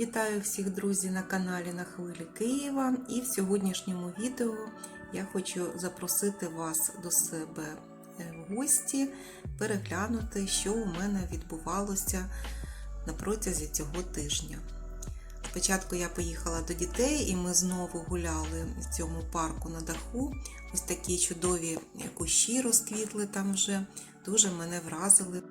Вітаю всіх друзів на каналі на хвилі Києва. І в сьогоднішньому відео я хочу запросити вас до себе е, в гості, переглянути, що у мене відбувалося на протязі цього тижня. Спочатку я поїхала до дітей, і ми знову гуляли в цьому парку на даху. Ось такі чудові кущі розквітли там вже, дуже мене вразили.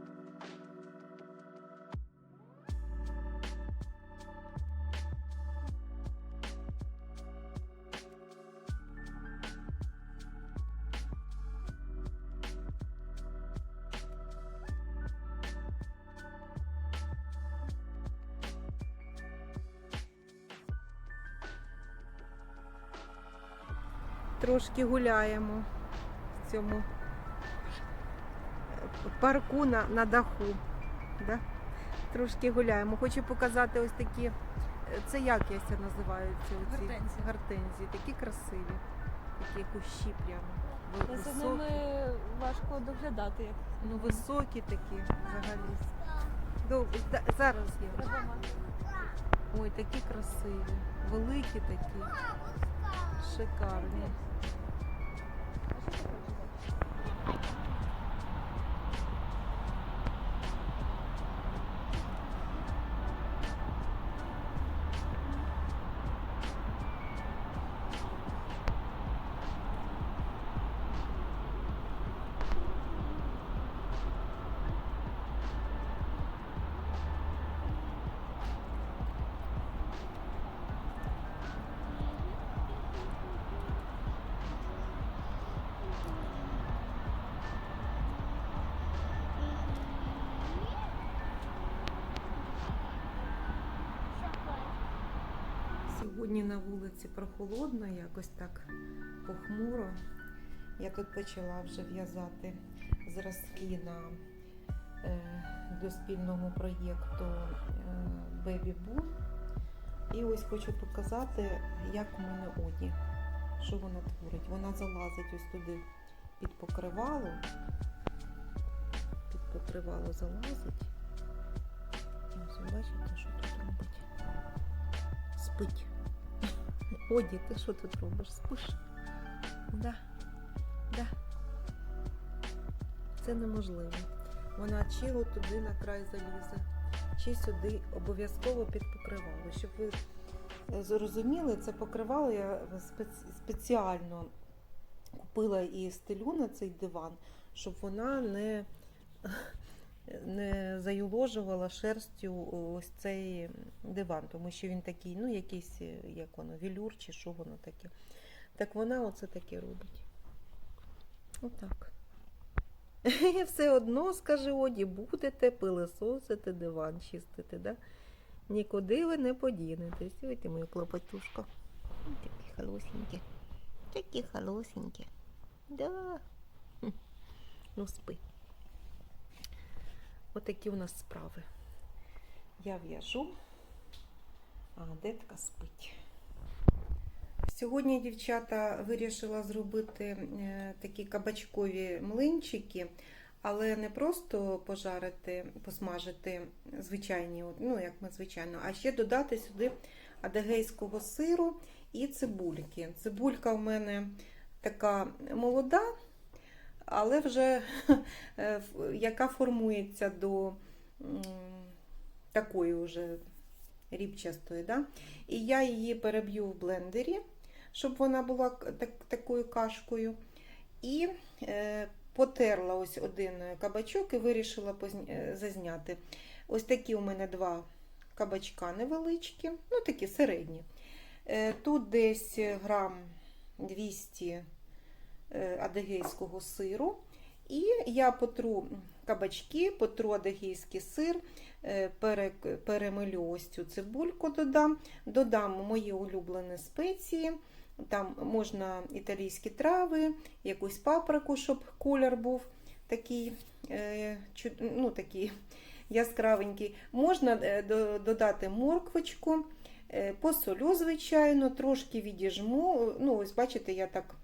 Трошки гуляємо в цьому парку на, на даху. Да? Трошки гуляємо. Хочу показати ось такі. е, Це як яся називаються? Оці? Гортензії. Гортензії. Такі красиві. Такі кущі прямо. Ви- За ними важко доглядати. Як Ну, високі такі взагалі. Добре, да- зараз є. Ой, такі красиві. Великі такі. Шикарні. Сьогодні на вулиці прохолодно, якось так похмуро. Я тут почала вже в'язати зразки на, е, до спільного проєкту е, Baby Boom. І ось хочу показати, як у мене одяг, що вона творить. Вона залазить ось туди під покривало. Під покривало залазить. Ось бачите, що тут робить спить. Оді, ти що тут робиш? Спиш? Да. Да. Це неможливо. Вона чи от туди на край залізе, чи сюди обов'язково під покривало. Щоб ви е, зрозуміли, це покривало я спец- спеціально купила і стелю на цей диван, щоб вона не, не заюложувала шерстю ось цей диван, тому що він такий, ну, якийсь, е, як воно, вілюр чи що воно таке. Так вона оце таке робить. Отак. І все одно, скаже Оді, будете пилисосити диван чистити, да? Нікуди ви не подінетесь. Ой ти клопотюшка. Такі холосенькі. Такі холосенькі. Да. Ну, спи. Отакі у нас справи. Я в'яжу, а детка спить. Сьогодні дівчата вирішила зробити е, такі кабачкові млинчики, але не просто пожарити, посмажити звичайні, ну як ми звичайно, а ще додати сюди адегейського сиру і цибульки. Цибулька в мене така молода, але вже е, яка формується до такої вже рібчастої. Да? І я її переб'ю в блендері, щоб вона була так, такою кашкою. І е, потерла ось один кабачок і вирішила е, зазняти. Ось такі у мене два кабачка невеличкі, ну такі середні. Е, тут десь грам 200 е, адегейського сиру. І я потру кабачки, потру адегейський сир, е, перемилю ось цю цибульку додам, додам мої улюблені спеції. Там можна італійські трави, якусь паприку, щоб колір був такий, е, ну, такий яскравенький. Можна е, додати морквочку, е, посолю, звичайно, трошки відіжму. Ну, ось бачите, я так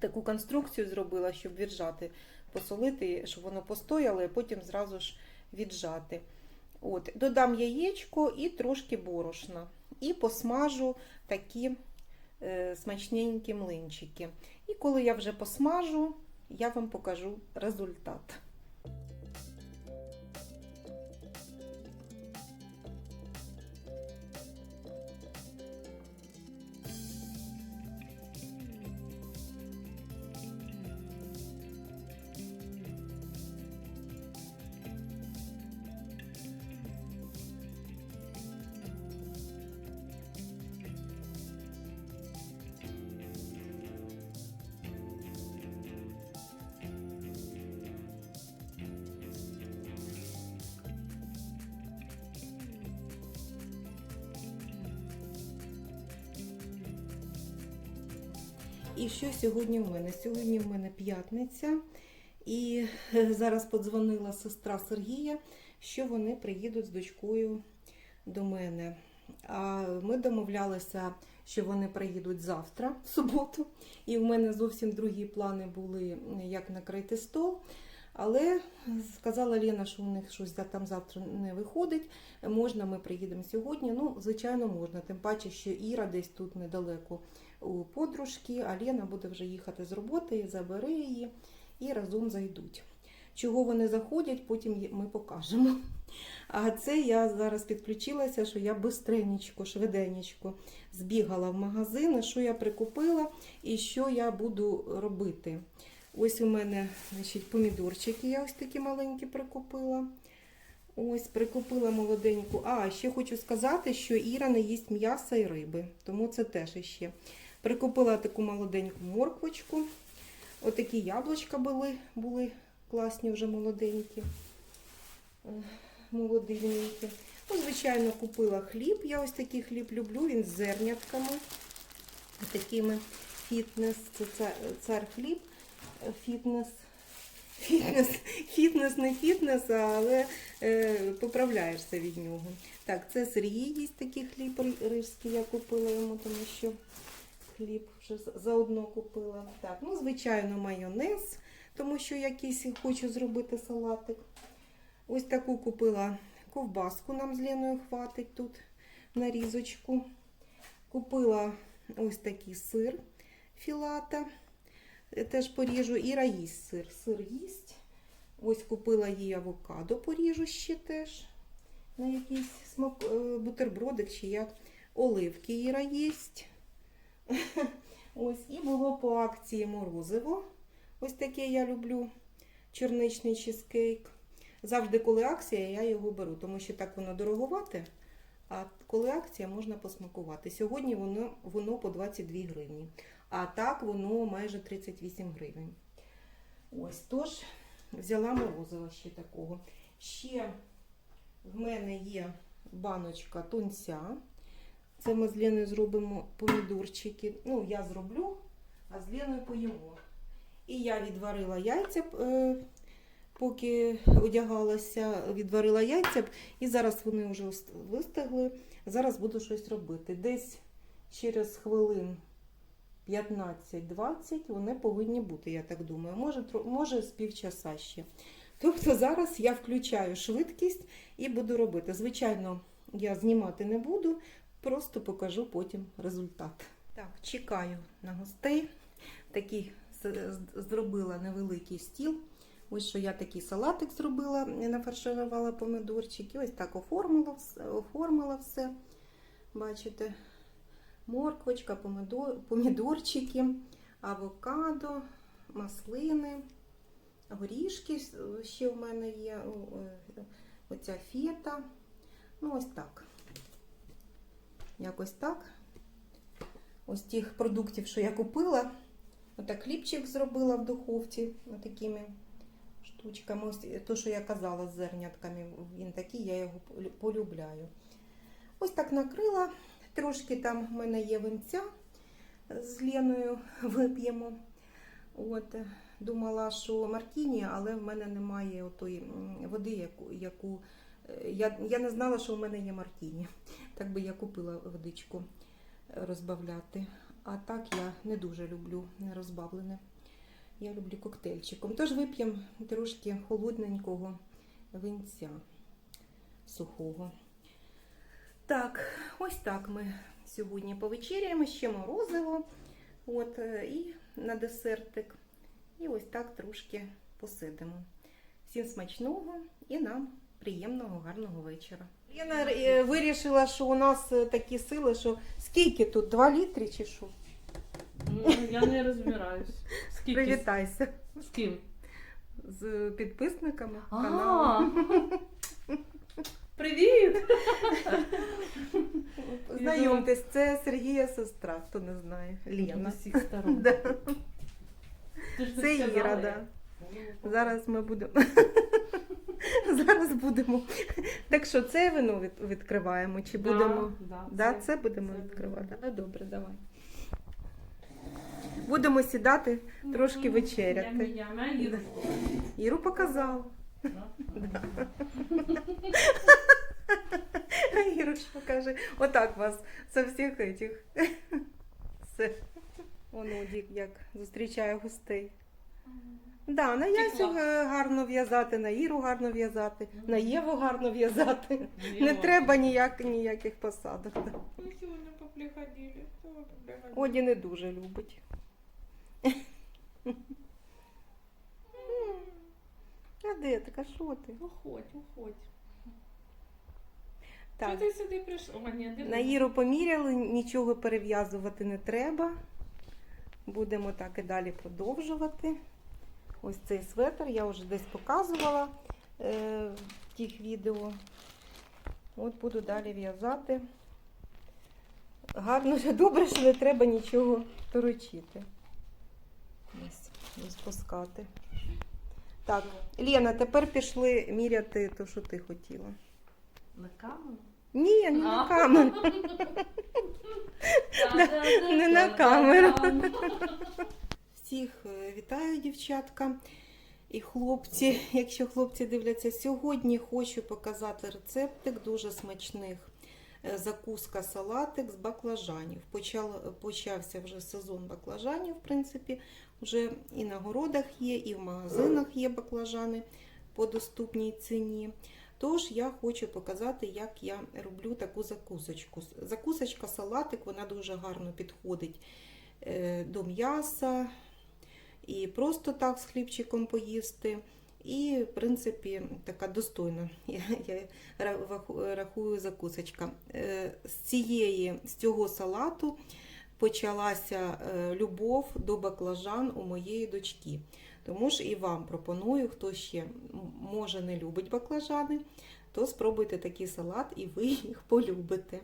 таку конструкцію зробила, щоб віджати, посолити, щоб воно постояло, і потім зразу ж віджати. От, додам яєчко і трошки борошна. І посмажу такі е, смачненькі млинчики. І коли я вже посмажу, я вам покажу результат. І що сьогодні в мене? Сьогодні в мене п'ятниця, і е, зараз подзвонила сестра Сергія, що вони приїдуть з дочкою до мене. А ми домовлялися, що вони приїдуть завтра, в суботу, і в мене зовсім другі плани були, як накрити стол. Але сказала Лена, що у них щось там завтра не виходить. Можна, ми приїдемо сьогодні. Ну, звичайно, можна. Тим паче, що Іра десь тут недалеко у подружки, а Лена буде вже їхати з роботи, забере її і разом зайдуть. Чого вони заходять, потім ми покажемо. А це я зараз підключилася, що я бистренечко, швиденечко збігала в магазин, що я прикупила і що я буду робити. Ось у мене значить, помідорчики, я ось такі маленькі прикупила. Ось прикупила молоденьку. А, ще хочу сказати, що Іра не їсть м'яса і риби, тому це теж іще. Прикупила таку молоденьку морквочку. Отакі яблучка були, були класні вже молоденькі, е, молоденькі. Ну, звичайно, купила хліб. Я ось такий хліб люблю, він з зернятками. Такими фітнес, це цар, хліб, фітнес. Фітнес, фітнес, не фітнес, але е, поправляєшся від нього. Так, це Сергій їсть такий хліб ри- рижський, я купила йому, тому що хліб вже заодно купила. Так, ну, звичайно, майонез, тому що якийсь хочу зробити салатик. Ось таку купила ковбаску, нам з Леною хватить тут нарізочку. Купила ось такий сир філата. Е, Теж поріжу і їсть сир. Сир їсть. Ось купила їй авокадо, поріжу ще теж на якийсь смак, е, бутербродик чи як. Оливки Іра їсть. Ось, і було по акції морозиво. Ось таке я люблю. Чорничний чизкейк. Завжди, коли акція, я його беру, тому що так воно дороговате. А коли акція, можна посмакувати. Сьогодні воно, воно по 22 гривні. А так воно майже 38 гривень. Ось, тож, взяла морозиво ще такого. Ще в мене є баночка тунця. Це ми з Леною зробимо помідорчики. Ну, я зроблю, а з Леною поїмо. І я відварила яйця, е, поки одягалася, відварила яйця, і зараз вони вже вистигли. Зараз буду щось робити. Десь через хвилин 15-20 вони повинні бути, я так думаю. Може, може з півчаса ще. Тобто зараз я включаю швидкість і буду робити. Звичайно, я знімати не буду, просто покажу потім результат. Так, чекаю на гостей. Такий зробила невеликий стіл. Ось що я такий салатик зробила, нафарширувала помидорчики. Ось так оформила, оформила все. Бачите, морквочка, помідорчики, авокадо, маслини, горішки ще в мене є. Оця фета. Ну, ось так. Якось так. Ось тих продуктів, що я купила. Отак хлібчик зробила в духовці такими штучками. Ось то, що я казала з зернятками, він такий, я його полюбляю. Ось так накрила. Трошки там в мене є винця з Леною вип'ємо. От, е, думала, що Мартіні, але в мене немає отої води, яку, яку е, я, я не знала, що в мене є Мартіні. Так би я купила водичку розбавляти. А так я не дуже люблю розбавлене. Я люблю коктейльчиком. Тож вип'ємо трошки холодненького винця. сухого. Так, ось так ми сьогодні повечеряємо, ще морозиво. От, е, і на десертик. І ось так трошки посидимо. Всім смачного і нам приємного, гарного вечора. Я е, вирішила, що у нас е, такі сили, що скільки тут? 2 літри чи що? Ну, я не розбираюсь. Скільки? Привітайся З ким? з підписниками каналу. Привіт! Знайомтесь, це Сергія сестра, хто не знає. Лена. сторон. Да. Це Іра, да. Зараз ми будемо. Зараз будемо. Так що це вино від- відкриваємо? Чи будемо? да, Да, це- будемо відкривати. Ну добре, давай. Будемо сідати, трошки вечеряти. Іру показала. Да? Іруша каже, отак вас со всіх этих. Все. Воно Дік як зустрічає гостей. Да, на Ясю гарно в'язати, на Іру гарно в'язати, на Єву гарно в'язати. Ну, Не треба ніяк, ніяких посадок. Мы поприходили. Оді не дуже любить. А де ти? А що ти? Уходь, уходь. Так. Що ти сюди прийшла? На? Іру поміряли, нічого перев'язувати не треба. Будемо так і далі продовжувати. Ось цей светр я вже десь показувала е, в тих відео. От буду далі в'язати. Гарно, добре, що не треба нічого торочити. Ось, розпускати. Так, Лена, тепер пішли міряти те, що ти хотіла. На камеру? Ні, не на камеру. не на камеру. Всіх е, вітаю, дівчатка і хлопці. Якщо хлопці дивляться, сьогодні хочу показати рецептик дуже смачних. е, Закуска салатик з баклажанів. Почав, почався вже сезон баклажанів, в принципі, вже і на городах є, і в магазинах є баклажани по доступній ціні. Тож я хочу показати, як я роблю таку закусочку. Закусочка салатик, вона дуже гарно підходить е, до м'яса, і просто так з хлібчиком поїсти. І, в принципі, така достойна, я, я рахую закусочка. З, цієї, з цього салату почалася е, любов до баклажан у моєї дочки. Тому ж і вам пропоную, хто ще може не любить баклажани, то спробуйте такий салат і ви їх полюбите.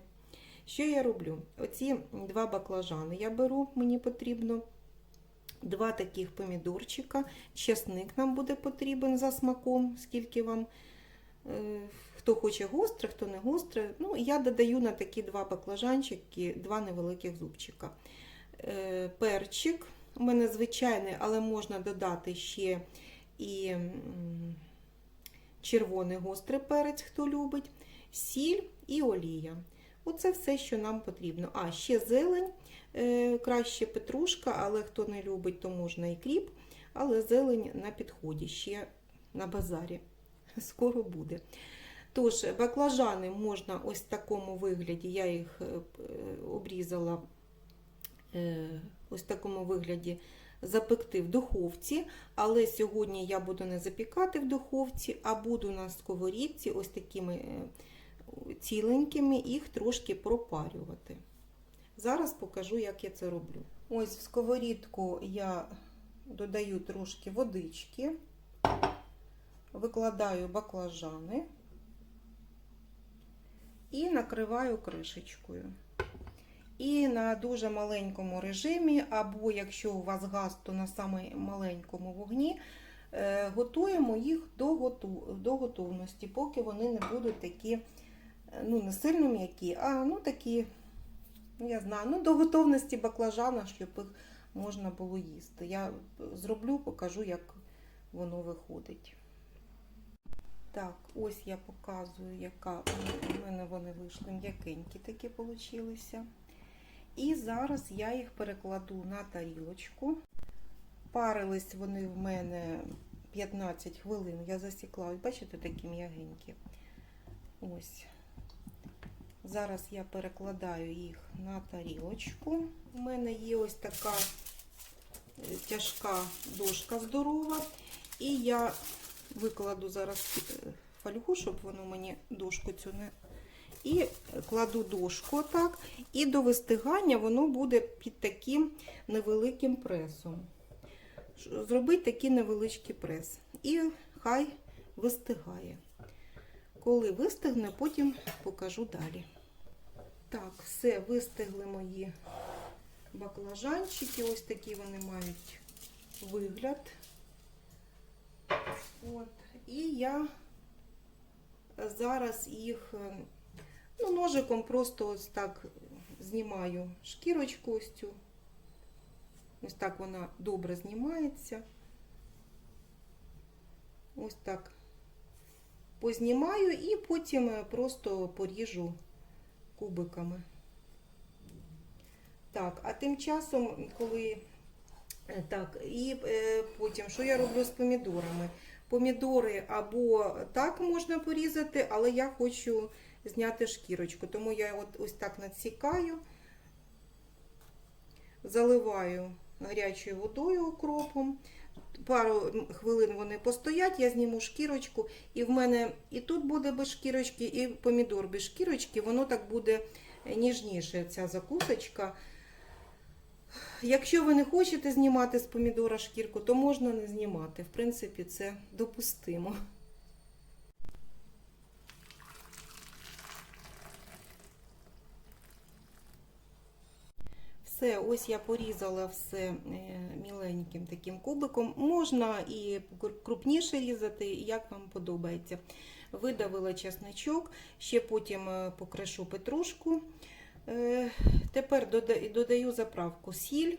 Що я роблю? Оці два баклажани я беру, мені потрібно. Два таких помідорчика. Чесник нам буде потрібен за смаком, скільки вам. е, Хто хоче гостре, хто не гостре. Ну, я додаю на такі два баклажанчики, два невеликих зубчика. Е, Перчик. У мене звичайний, але можна додати ще і червоний гострий перець, хто любить, сіль і олія. Оце все, що нам потрібно. А, ще зелень, е, краще петрушка, але хто не любить, то можна і кріп, але зелень на підході, ще на базарі. Скоро буде. Тож, баклажани можна ось в такому вигляді, я їх е, е, обрізала ось такому вигляді запекти в духовці, але сьогодні я буду не запікати в духовці, а буду на сковорідці ось такими е, ціленькими їх трошки пропарювати. Зараз покажу, як я це роблю. Ось в сковорідку я додаю трошки водички, викладаю баклажани і накриваю кришечкою. І на дуже маленькому режимі, або якщо у вас газ, то на саме маленькому вогні, е, готуємо їх до, готовності, поки вони не будуть такі, е, ну не сильно м'які, а ну такі, я знаю, ну до готовності баклажана, щоб їх можна було їсти. Я зроблю, покажу, як воно виходить. Так, ось я показую, яка у мене вони вийшли м'якенькі такі получилися. І зараз я їх перекладу на тарілочку. Парились вони в мене 15 хвилин. Я засікла, Ось бачите, такі м'ягенькі. Ось. Зараз я перекладаю їх на тарілочку. У мене є ось така е, тяжка дошка здорова. І я викладу зараз е, фольгу, щоб воно мені дошку цю не. І кладу дошку так. І до вистигання воно буде під таким невеликим пресом. Зробити такий невеличкий прес. І хай вистигає. Коли вистигне, потім покажу далі. Так, все, вистигли мої баклажанчики. Ось такі вони мають вигляд. От. І я зараз їх ну, ножиком просто ось так знімаю шкірочку ось цю. Ось так вона добре знімається. Ось так познімаю і потім е, просто поріжу кубиками. Так, а тим часом, коли е, так, і е, потім, що я роблю з помідорами? Помідори або так можна порізати, але я хочу зняти шкірочку. Тому я от ось так надсікаю, заливаю гарячою водою окропом. Пару хвилин вони постоять, я зніму шкірочку, і в мене і тут буде без шкірочки, і помідор без шкірочки, воно так буде ніжніше, ця закусочка. Якщо ви не хочете знімати з помідора шкірку, то можна не знімати. В принципі, це допустимо. Все, ось я порізала все е, міленьким таким кубиком. Можна і крупніше різати, як вам подобається. Видавила чесничок, ще потім е, покришу петрушку. Е, Тепер додаю заправку сіль,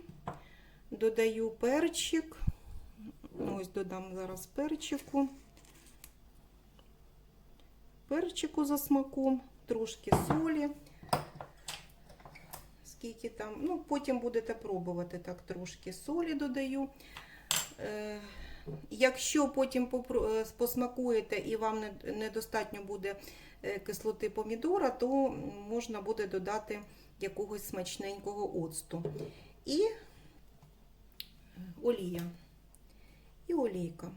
додаю перчик. Ось додам зараз перчику. Перчику за смаком, трошки солі. Скільки там, ну потім будете пробувати так трошки солі додаю. Е, якщо потім е, посмакуєте і вам недостатньо буде е, кислоти помідора, то можна буде додати якогось смачненького оцту. І олія. І олійка.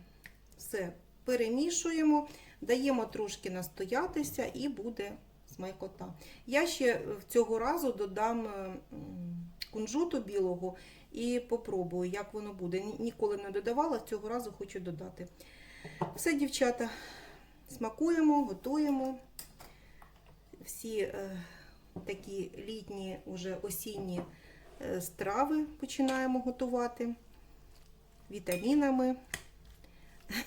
Все, перемішуємо, даємо трошки настоятися і буде смайкота. Я ще цього разу додам е, кунжуту білого і попробую, як воно буде. Ніколи не додавала, цього разу хочу додати. Все, дівчата, смакуємо, готуємо. Всі е, такі літні, уже осінні е, страви починаємо готувати. Вітамінами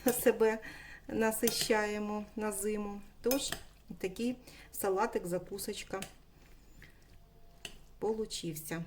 себе насищаємо на зиму. Тож, такий салатик, закусочка получився.